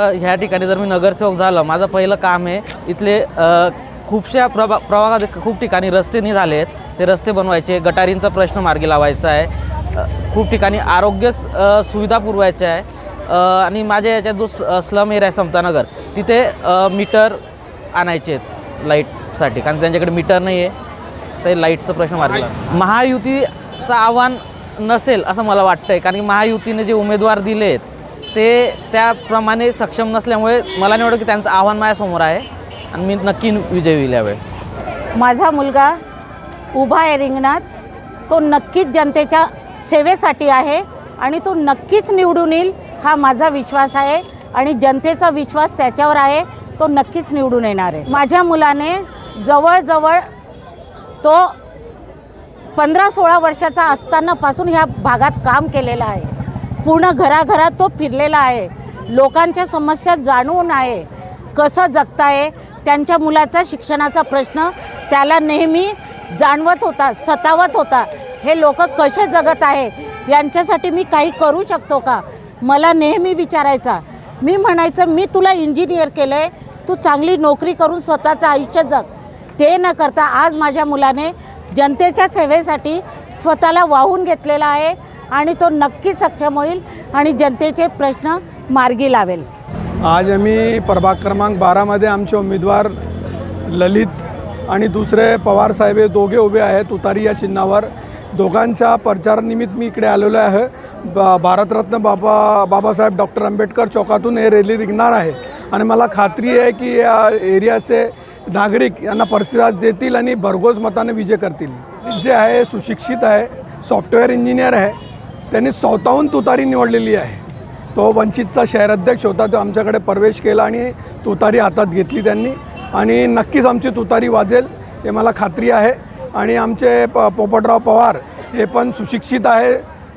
ह्या ठिकाणी जर मी नगरसेवक झालं माझं पहिलं काम आहे इथले खूपशा प्रभा प्रभागात खूप ठिकाणी रस्ते नाही झाले आहेत. ते रस्ते बनवायचे गटारींचा प्रश्न मार्गी लावायचा आहे. खूप ठिकाणी आरोग्य सुविधा पुरवायच्या आहे. आणि माझ्या याच्यात जो स- स्लम एरिया आहे समतानगर तिथे मीटर आणायचे आहेत लाईटसाठी कारण त्यांच्याकडे मीटर नाही आहे ते लाईटचा प्रश्न मार्गी लावा महायुतीचं आव्हान नसेल असं मला वाटतं आहे कारण की महायुतीने जे उमेदवार दिले आहेत ते त्याप्रमाणे सक्षम नसल्यामुळे मला नाही वाटत की त्यांचं आव्हान माझ्यासमोर आहे. आणि मी नक्की विजय होईल यावेळेस माझा मुलगा उभा आहे रिंगणात. तो नक्कीच जनतेच्या सेवेसाठी आहे आणि तो नक्कीच निवडून येईल हा माझा विश्वास आहे. आणि जनतेचा विश्वास त्याच्यावर आहे. तो नक्कीच निवडून येणार आहे. माझ्या मुलाने जवळजवळ तो पंधरा सोळा वर्षाचा असतानापासून ह्या भागात काम केलेलं आहे. पूर्ण घराघरात तो फिरलेला आहे. लोकांच्या समस्या जाणून आहे. कसं जगताय? त्यांच्या मुलाचा शिक्षणाचा प्रश्न त्याला नेहमी जाणवत होता सतावत होता. हे लोक कसे जगत आहे? यांच्यासाठी मी काही करू शकतो का? मला नेहमी विचारायचा. मी म्हणायचं मी तुला इंजिनियर केलं आहे तू चांगली नोकरी करून स्वतःचं आयुष्य जग. ते न करता आज माझ्या मुलाने जनतेच्या सेवेसाठी स्वतःला वाहून घेतलेला आहे. आणि तो नक्कीच सक्षम होईल आणि जनतेचे प्रश्न मार्गी लावेल. आज आम्ही प्रभाग क्रमांक बारामध्ये आमचे उमेदवार ललित आणि दुसरे पवार साहेब हे दोघे उभे आहेत उतारी या चिन्हावर. दोघांच्या प्रचारानिमित्त मी इकडे आलेलो आहे. ब भारतरत्न बाबा बाबासाहेब डॉक्टर आंबेडकर चौकातून हे रॅली निघणार आहे. आणि मला खात्री आहे की या एरियाचे नागरिक यांना प्रतिसाद देतील आणि भरघोस मताने विजय करतील. जे आहे सुशिक्षित आहे सॉफ्टवेअर इंजिनियर आहे. त्यांनी स्वतःहून तुतारी निवडलेली आहे. तो वंचितचा शहराध्यक्ष होता तो आमच्याकडे प्रवेश केला आणि तुतारी हातात घेतली त्यांनी. आणि नक्कीच आमची तुतारी वाजेल हे मला खात्री आहे. आणि आमचे प पोपटराव पवार हे पण सुशिक्षित आहे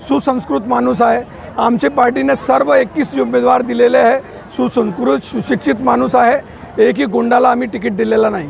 सुसंस्कृत माणूस आहे. आमच्या पार्टीने सर्व एकवीस उमेदवार दिलेले आहे सुसंस्कृत सुशिक्षित माणूस आहे. एकही गुंडाला आम्ही तिकीट दिलेलं नाही.